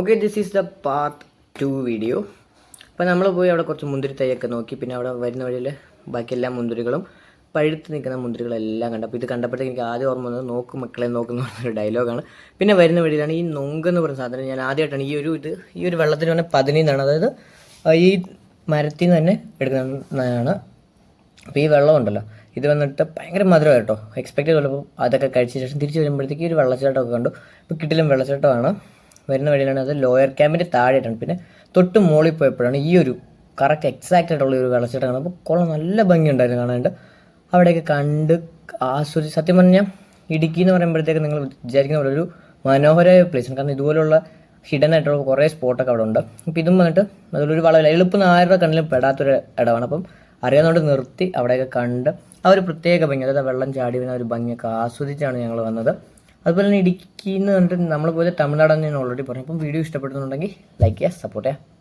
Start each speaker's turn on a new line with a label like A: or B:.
A: Okay this is the part two video അപ്പോൾ നമ്മൾ പോയി അവിടെ കുറച്ച് മുന്തിരി തൈയൊക്കെ നോക്കി. പിന്നെ അവിടെ വരുന്ന വഴിയിൽ ബാക്കി എല്ലാ മുന്തിരികളും പഴുത്ത് നിൽക്കുന്ന മുന്തിരികളെല്ലാം കണ്ടു. അപ്പോൾ ഇത് കണ്ടപ്പോഴത്തേക്ക് എനിക്ക് ആദ്യം ഓർമ്മ വന്നത് നോക്ക് മക്കളെ നോക്കുന്ന പറഞ്ഞൊരു ഡയലോഗാണ്. പിന്നെ വരുന്ന വഴിയിലാണ് ഈ നൊങ്കെന്ന് പറയുന്ന സാധനം. ഞാൻ ആദ്യമായിട്ടാണ് ഈ ഒരു ഇത് ഈ ഒരു വെള്ളത്തിന് പറഞ്ഞാൽ പതിനീന്നാണ്. അതായത് ഈ മരത്തിൽ നിന്ന് തന്നെ എടുക്കുന്നതാണ്. അപ്പോൾ ഈ വെള്ളം ഉണ്ടല്ലോ ഇത് വന്നിട്ട് ഭയങ്കര മധുരം കേട്ടോ. എക്സ്പെക്ട് ചെയ്തപ്പോൾ അതൊക്കെ കഴിച്ച ശേഷം തിരിച്ച് വരുമ്പോഴത്തേക്ക് ഒരു വെള്ളച്ചാട്ടമൊക്കെ കണ്ടു. ഇപ്പോൾ കിട്ടിലും വെള്ളച്ചാട്ടമാണ്. വരുന്ന വഴിയിലാണ് അത് ലോയർ ക്യാമ്പിന്റെ താഴെയായിട്ടാണ്. പിന്നെ തൊട്ട് മുകളിൽ പോയപ്പോഴാണ് ഈ ഒരു കറക്റ്റ് എക്സാക്റ്റ് ആയിട്ടുള്ള ഒരു വെള്ളച്ചാട്ടമാണ് അപ്പോൾ കുളം നല്ല ഭംഗിയുണ്ടായിരുന്നു കാണാണ്ട് അവിടെയൊക്കെ കണ്ട് ആസ്വദിച്ച് സത്യം പറഞ്ഞാൽ ഇടുക്കി എന്ന് പറയുമ്പോഴത്തേക്ക് നിങ്ങൾ വിചാരിക്കുന്ന പോലെ ഒരു മനോഹരമായ പ്ലേസാണ് കാരണം ഇതുപോലുള്ള ഹിഡൻ ആയിട്ടുള്ള കുറേ സ്പോട്ടൊക്കെ അവിടെ ഉണ്ട്. അപ്പോൾ ഇതും വന്നിട്ട് അതിലൊരു വളരെ എളുപ്പം ആരുടെ കണ്ണിലും പെടാത്തൊരു ഇടമാണ് അപ്പം അറിയാവുന്നതുകൊണ്ട് നിർത്തി അവിടെയൊക്കെ കണ്ട് ആ ഒരു പ്രത്യേക ഭംഗി അതായത് വെള്ളം ചാടി വീണ ഒരു ഭംഗിയൊക്കെ ആസ്വദിച്ചാണ് ഞങ്ങൾ വന്നത്. അതുപോലെ തന്നെ ഇടുക്കി എന്ന് പറഞ്ഞിട്ട് നമ്മളെ പോലെ തമിഴ്നാടെന്ന് ഞാൻ ഓൾറെഡി പറഞ്ഞു. അപ്പം വീഡിയോ ഇഷ്ടപ്പെടുന്നുണ്ടെങ്കിൽ ലൈക്ക് ചെയ്യുക സപ്പോർട്ട് ചെയ്യുക.